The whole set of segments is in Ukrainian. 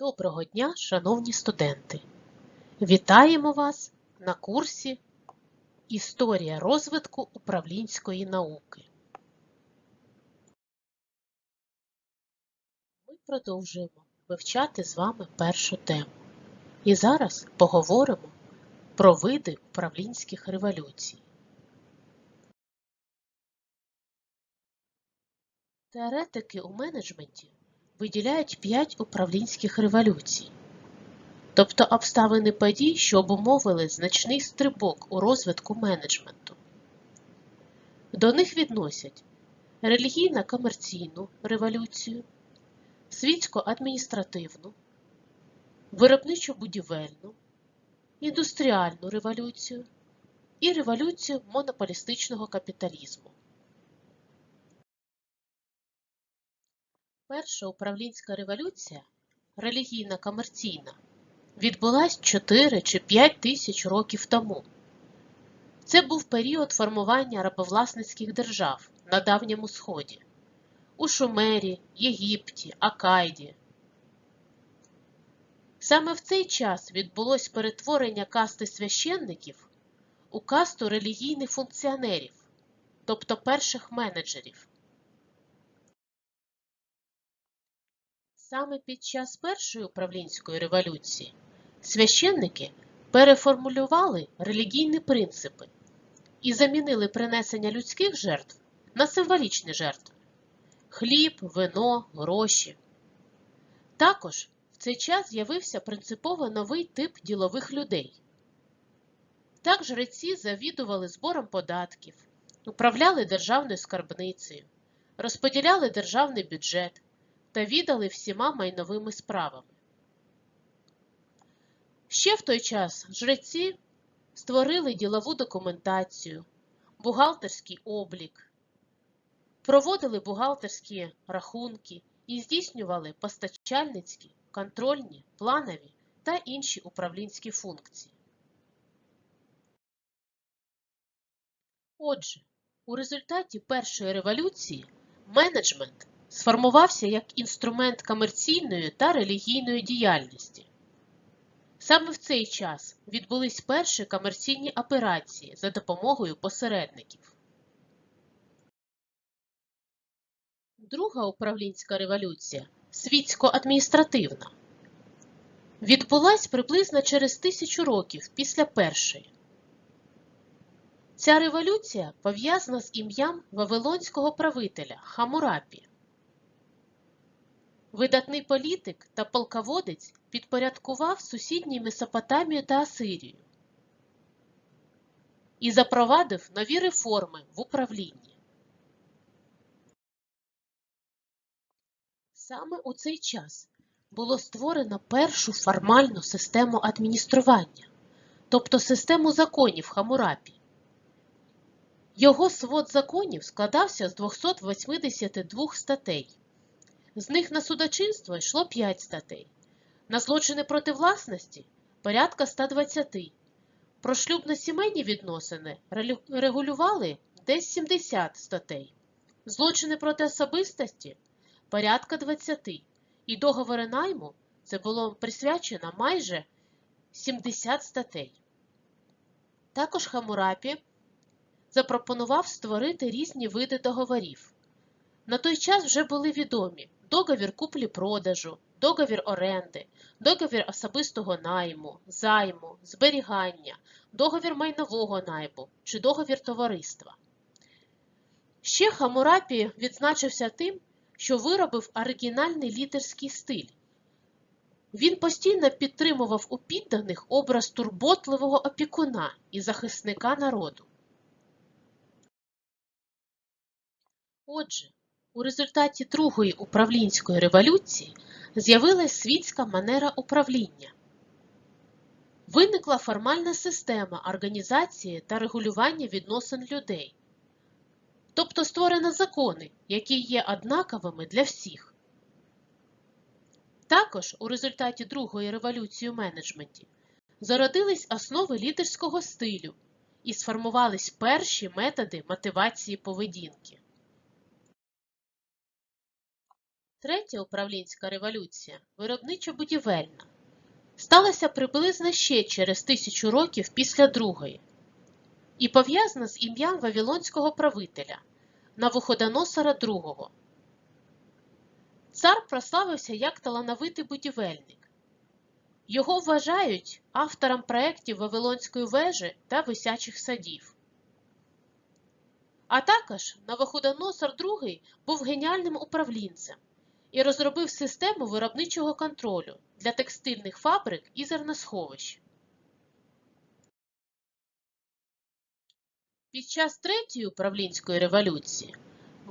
Доброго дня, шановні студенти! Вітаємо вас на курсі Історія розвитку управлінської науки. Ми продовжуємо вивчати з вами першу тему. І зараз поговоримо про види управлінських революцій. Теоретики у менеджменті виділяють п'ять управлінських революцій, тобто обставини подій, що обумовили значний стрибок у розвитку менеджменту. До них відносять релігійно-комерційну революцію, світсько-адміністративну, виробничо-будівельну, індустріальну революцію і революцію монополістичного капіталізму. Перша управлінська революція, релігійна комерційна, відбулась 4 чи 5 тисяч років тому. Це був період формування рабовласницьких держав на Давньому Сході у Шумері, Єгипті, Акайді. Саме в цей час відбулось перетворення касти священників у касту релігійних функціонерів, тобто перших менеджерів. Саме під час Першої управлінської революції священники переформулювали релігійні принципи і замінили принесення людських жертв на символічні жертви хліб, вино, гроші. Також в цей час з'явився принципово новий тип ділових людей. Так жреці завідували збором податків, управляли державною скарбницею, розподіляли державний бюджет та віддали всіма майновими справами. Ще в той час жреці створили ділову документацію, бухгалтерський облік, проводили бухгалтерські рахунки і здійснювали постачальницькі, контрольні, планові та інші управлінські функції. Отже, у результаті першої революції менеджмент сформувався як інструмент комерційної та релігійної діяльності. Саме в цей час відбулись перші комерційні операції за допомогою посередників. Друга управлінська революція світсько-адміністративна відбулась приблизно через тисячу років після першої. Ця революція пов'язана з ім'ям вавилонського правителя Хамурапі. Видатний політик та полководець підпорядкував сусідні Месопотамію та Асирію і запровадив нові реформи в управлінні. Саме у цей час було створено першу формальну систему адміністрування, тобто систему законів Хамурапі. Його свод законів складався з 282 статей. З них на судочинство йшло 5 статей, на злочини проти власності порядка 120. Про шлюбно-сімейні відносини регулювали десь 70 статей, злочини проти особистості порядка 20, і договори найму це було присвячено майже 70 статей. Також Хамурапі запропонував створити різні види договорів. На той час вже були відомі договір куплі-продажу, договір оренди, договір особистого найму, займу, зберігання, договір майнового найму чи договір товариства. Ще Хамурапі відзначився тим, що виробив оригінальний лідерський стиль. Він постійно підтримував у підданих образ турботливого опікуна і захисника народу. Отже, у результаті Другої управлінської революції з'явилась світська манера управління. Виникла формальна система організації та регулювання відносин людей, тобто створено закони, які є однаковими для всіх. Також у результаті Другої революції у менеджменті зародились основи лідерського стилю і сформувались перші методи мотивації поведінки. Третя управлінська революція, виробничо-будівельна, сталася приблизно ще через тисячу років після другої і пов'язана з ім'ям вавилонського правителя Навуходоносора II. Цар прославився як талановитий будівельник. Його вважають автором проєктів Вавилонської вежі та висячих садів. А також Навуходоносор II був геніальним управлінцем і розробив систему виробничого контролю для текстильних фабрик і зерносховищ. Під час Третьої управлінської революції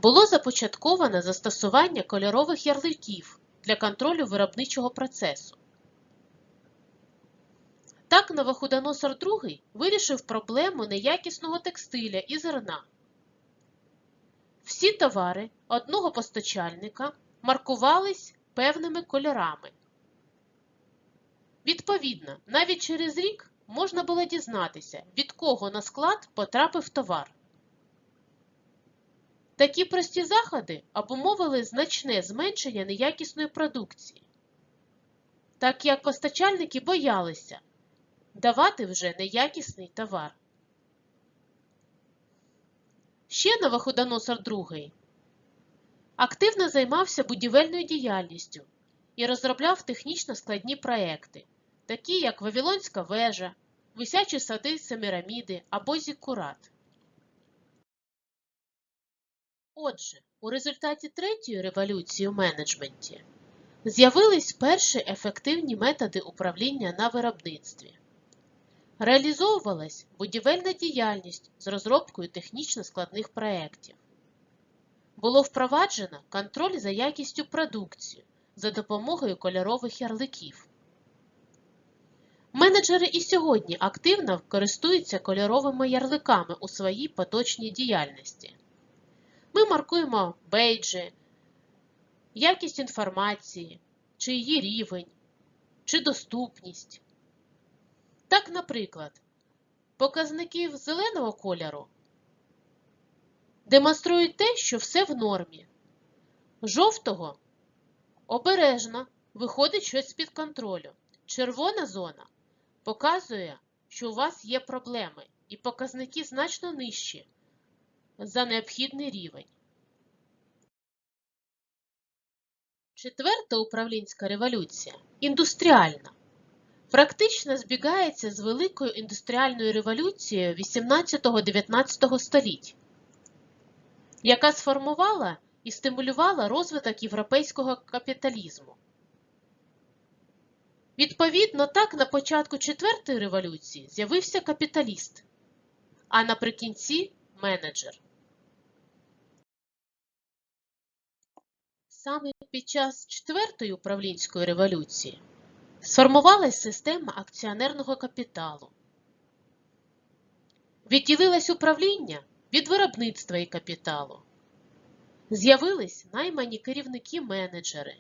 було започатковано застосування кольорових ярликів для контролю виробничого процесу. Так Навуходоносор II вирішив проблему неякісного текстиля і зерна. Всі товари одного постачальника маркувались певними кольорами. Відповідно, навіть через рік можна було дізнатися, від кого на склад потрапив товар. Такі прості заходи обумовили значне зменшення неякісної продукції, так як постачальники боялися давати вже неякісний товар. Ще Навуходоносор II активно займався будівельною діяльністю і розробляв технічно складні проекти, такі як Вавилонська вежа, висячі сади Семіраміди або Зіккурат. Отже, у результаті третьої революції у менеджменті з'явились перші ефективні методи управління на виробництві. Реалізовувалась будівельна діяльність з розробкою технічно складних проєктів. Було впроваджено контроль за якістю продукції за допомогою кольорових ярликів. Менеджери і сьогодні активно користуються кольоровими ярликами у своїй поточній діяльності. Ми маркуємо бейджі, якість інформації, чи її рівень, чи доступність. Так, наприклад, показники зеленого кольору демонструють те, що все в нормі. Жовтого обережно виходить щось з-під контролю. Червона зона показує, що у вас є проблеми, і показники значно нижчі за необхідний рівень. Четверта управлінська революція індустріальна. Практично збігається з великою індустріальною революцією 18-19 століть, яка сформувала і стимулювала розвиток європейського капіталізму. Відповідно, так на початку четвертої революції з'явився капіталіст, а наприкінці менеджер. Саме під час четвертої управлінської революції сформувалась система акціонерного капіталу. Відділилось управління від виробництва і капіталу. З'явились наймані керівники-менеджери.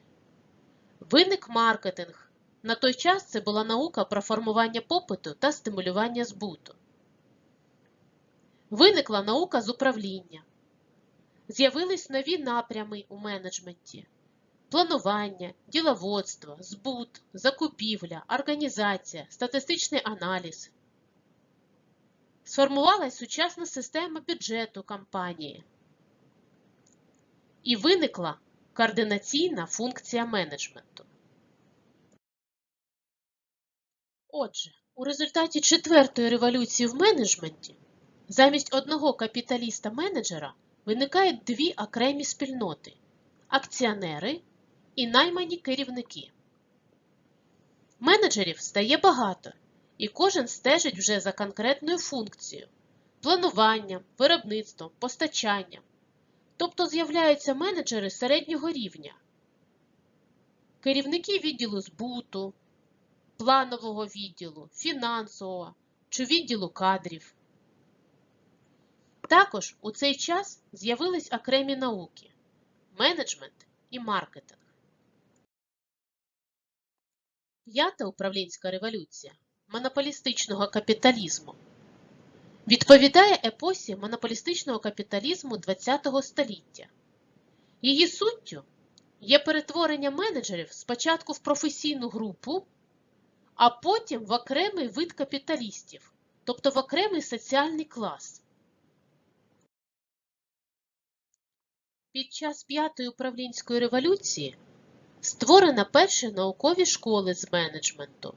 Виник маркетинг. На той час це була наука про формування попиту та стимулювання збуту. Виникла наука з управління. З'явились нові напрями у менеджменті планування, діловодство, збут, закупівля, організація, статистичний аналіз. Сформувалась сучасна система бюджету компанії. І виникла координаційна функція менеджменту. Отже, у результаті четвертої революції в менеджменті замість одного капіталіста-менеджера виникають дві окремі спільноти акціонери і наймані керівники. Менеджерів стає багато, і кожен стежить вже за конкретною функцією плануванням, виробництвом, постачанням. Тобто з'являються менеджери середнього рівня, керівники відділу збуту, планового відділу, фінансового чи відділу кадрів. Також у цей час з'явились окремі науки менеджмент і маркетинг. П'ята управлінська революція монополістичного капіталізму відповідає епосі монополістичного капіталізму ХХ століття. Її суттю є перетворення менеджерів спочатку в професійну групу, а потім в окремий вид капіталістів, тобто в окремий соціальний клас. Під час п'ятої управлінської революції створено перші наукові школи з менеджменту,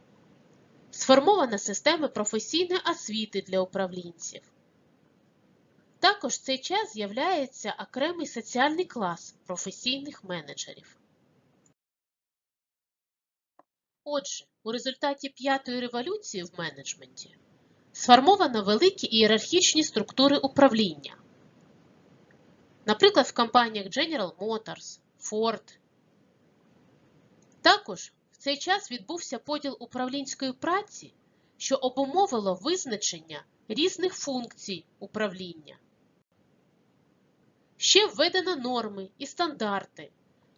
сформована система професійної освіти для управлінців. Також в цей час з'являється окремий соціальний клас професійних менеджерів. Отже, у результаті п'ятої революції в менеджменті сформовано великі ієрархічні структури управління. Наприклад, в компаніях General Motors, Ford. Також цей час відбувся поділ управлінської праці, що обумовило визначення різних функцій управління. Ще введено норми і стандарти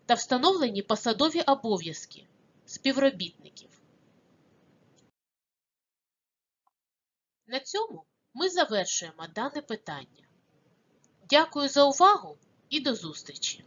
та встановлені посадові обов'язки співробітників. На цьому ми завершуємо дане питання. Дякую за увагу і до зустрічі!